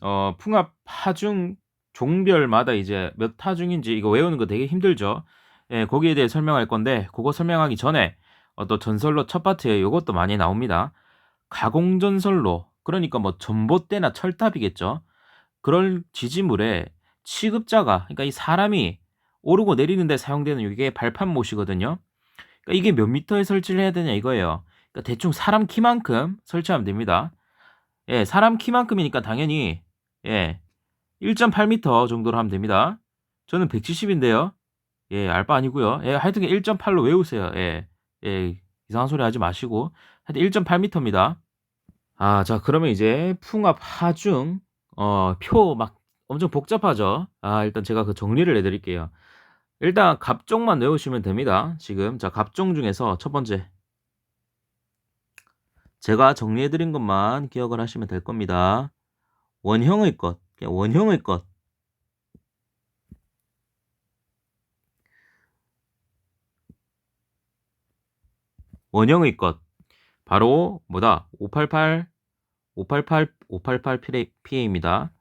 어, 풍압 하중 종별마다 이제 몇 하중인지 이거 외우는 거 되게 힘들죠. 예, 거기에 대해 설명할 건데 그거 설명하기 전에 어, 또 전설로 첫 파트에 이것도 많이 나옵니다. 가공 전설로 그러니까 뭐 전봇대나 철탑이겠죠. 그럴 지지물에 취급자가 그러니까 이 사람이 오르고 내리는데 사용되는 이게 발판 못이거든요. 그러니까 이게 몇 미터에 설치를 해야 되냐 이거예요. 그러니까 대충 사람 키만큼 설치하면 됩니다. 예, 사람 키만큼이니까 당연히 예, 1.8m 정도로 하면 됩니다. 저는 170인데요. 예, 알바 아니고요. 예, 하여튼 1.8로 외우세요. 예, 예, 이상한 소리 하지 마시고 하여튼 1.8m입니다. 아, 자, 그러면 이제 풍압 하중 어, 표 막 엄청 복잡하죠. 아, 일단 제가 그 정리를 해 드릴게요. 일단 갑종만 외우시면 됩니다. 지금 자 갑종 중에서 첫 번째 제가 정리해드린 것만 기억을 하시면 될 겁니다. 원형의 것, 원형의 것. 원형의 것. 바로 뭐다? 588 588 588 PA입니다.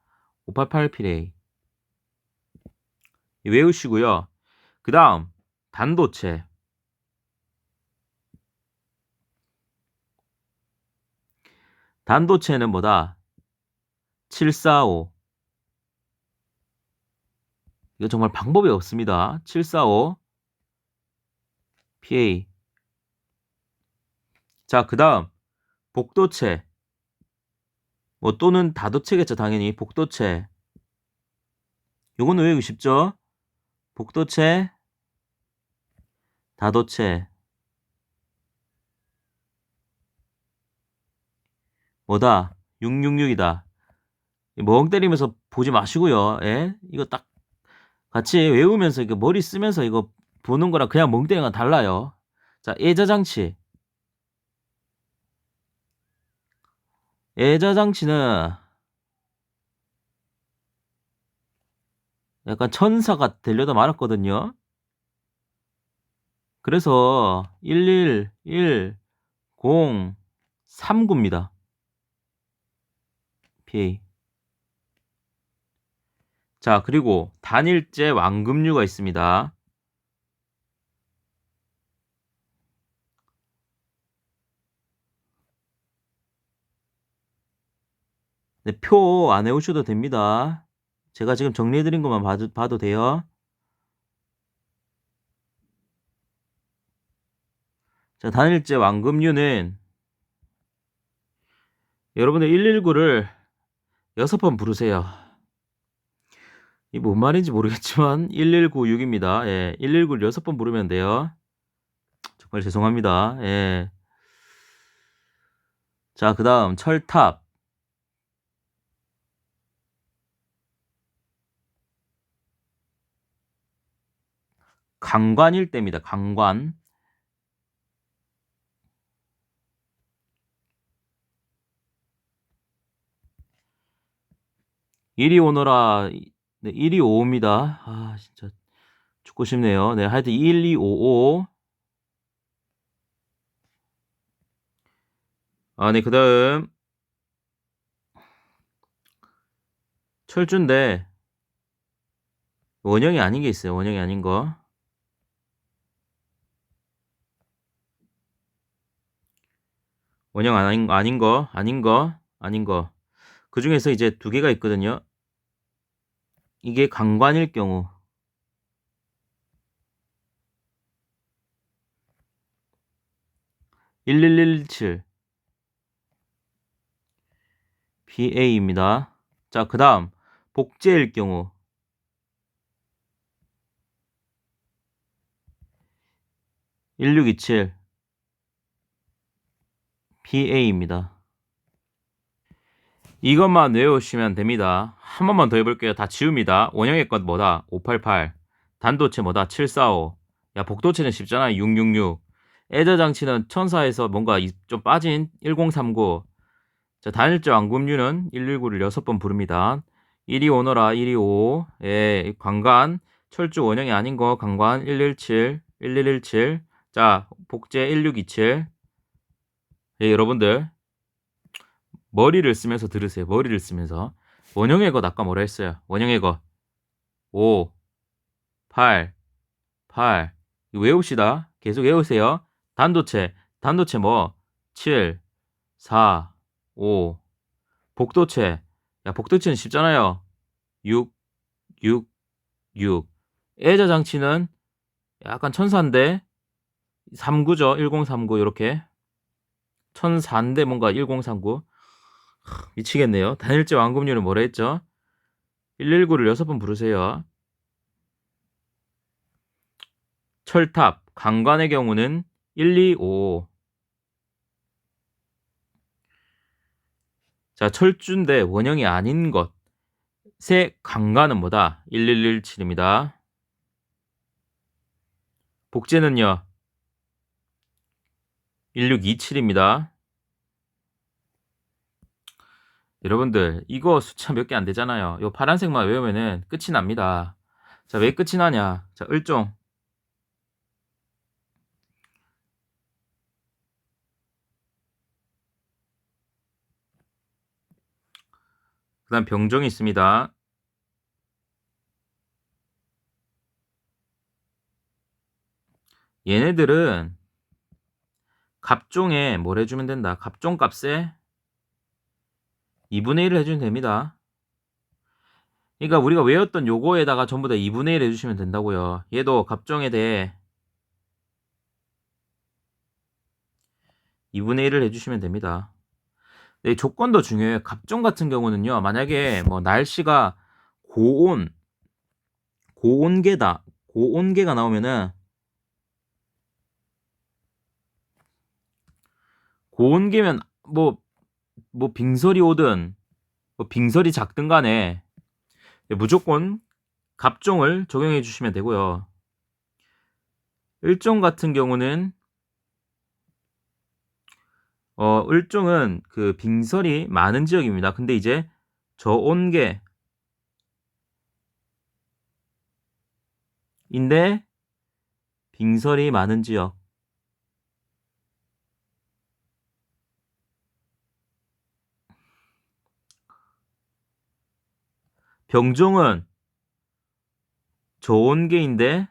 588 PA. 외우시고요. 그 다음 단도체 단도체는 뭐다? 745 이거 정말 방법이 없습니다. 745 PA 자, 그 다음 복도체. 뭐 또는 다도체겠죠, 당연히. 복도체. 요거는 외우기 쉽죠? 복도체 다도체 뭐다? 666이다. 멍 때리면서 보지 마시고요. 예? 이거 딱 같이 외우면서 이거 머리 쓰면서 이거 보는 거랑 그냥 멍 때리는 건 달라요. 자, 예저장치. 예저장치는 약간 천사가 되려다 말았거든요. 그래서 11103구입니다. PA. 자, 그리고 단일제 완금류가 있습니다. 네, 표안 외우셔도 됩니다. 제가 지금 정리해드린 것만 봐도, 봐도 돼요. 자, 단일제 완금류는 여러분들 119를 6번 부르세요. 이 뭔 말인지 모르겠지만 1196입니다. 예, 119를 6번 부르면 돼요. 정말 죄송합니다. 예. 자, 그 다음 철탑. 강관일 때입니다. 강관. 이리 오너라. 네, 125입니다. 아, 진짜 죽고 싶네요. 네, 하여튼 1255. 아, 네, 그 다음. 철준데, 원형이 아닌 게 있어요. 원형이 아닌 거. 원형 아닌, 아닌 거, 아닌 거, 아닌 거. 그 중에서 이제 두 개가 있거든요. 이게 강관일 경우. (1117) BA입니다. 자, 그 다음 복제일 경우 (1627) BA입니다. 이것만 외우시면 됩니다. 한 번만 더 해볼게요. 다 지웁니다. 원형의 것 뭐다? 588. 단도체 뭐다? 745. 야, 복도체는 쉽잖아. 666. 애저 장치는 천사에서 뭔가 좀 빠진 1039. 자, 단일제 완금류는 119를 6번 부릅니다. 1이 오너라 125. 예, 관관. 철주 원형이 아닌 거 관관 117. 1117. 자, 복제 1627. 예, 여러분들 머리를 쓰면서 들으세요. 머리를 쓰면서. 원형의 것 아까 뭐라 했어요? 원형의 것 5, 8, 8 이거 외웁시다. 계속 외우세요. 단도체, 단도체 뭐? 7, 4, 5 복도체 야 복도체는 쉽잖아요. 6, 6, 6 애자 장치는 약간 천사인데 39죠. 1039 이렇게 천사인데 뭔가 1039 미치겠네요. 단일제 완금률은 뭐라 했죠? 119를 6번 부르세요. 철탑, 강관의 경우는 125. 자, 철주인데 원형이 아닌 것. 새 강관은 뭐다? 1117입니다. 복제는요? 1627입니다. 여러분들 이거 숫자 몇 개 안 되잖아요. 요 파란색만 외우면은 끝이 납니다. 자, 왜 끝이 나냐? 자, 을종. 그 다음 병종이 있습니다. 얘네들은 갑종에 뭘 해주면 된다. 갑종 값에 2분의 1을 해주면 됩니다. 그러니까 우리가 외웠던 요거에다가 전부 다 2분의 1 해주시면 된다고요. 얘도 갑종에 대해 2분의 1을 해주시면 됩니다. 네, 조건도 중요해요. 갑종 같은 경우는요. 만약에 뭐 날씨가 고온, 고온계다. 고온계가 나오면은 고온계면 뭐, 뭐 빙설이 오든 뭐 빙설이 작든 간에 무조건 갑종을 적용해 주시면 되고요. 일종 같은 경우는 어, 을종은 그 빙설이 많은 지역입니다. 근데 이제 저온계 인데 빙설이 많은 지역 병종은 저온계인데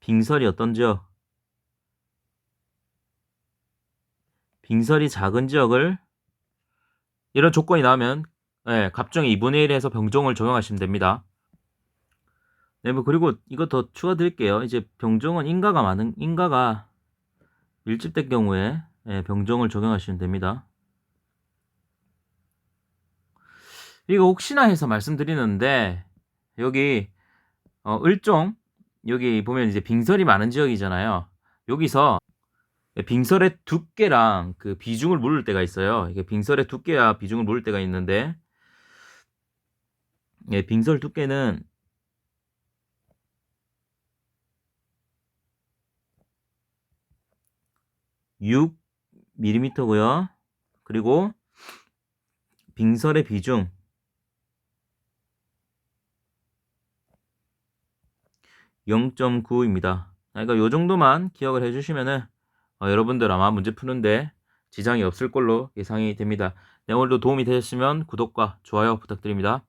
빙설이 어떤 지역? 빙설이 작은 지역을 이런 조건이 나오면 네, 갑종의 2분의 1에서 병종을 적용하시면 됩니다. 네, 뭐 그리고 이거 더 추가 드릴게요. 이제 병종은 인가가 많은 인가가 밀집된 경우에 네, 병종을 적용하시면 됩니다. 이거 혹시나 해서 말씀드리는데 여기 어, 을종 여기 보면 이제 빙설이 많은 지역이잖아요. 여기서 빙설의 두께랑 그 비중을 물을 때가 있어요. 이게 빙설의 두께와 비중을 물을 때가 있는데 예, 빙설 두께는 (6 mm고요) 그리고 빙설의 비중 0.9입니다. 그러니까 요 정도만 기억을 해주시면은 어, 여러분들 아마 문제 푸는데 지장이 없을 걸로 예상이 됩니다. 네, 오늘도 도움이 되셨으면 구독과 좋아요 부탁드립니다.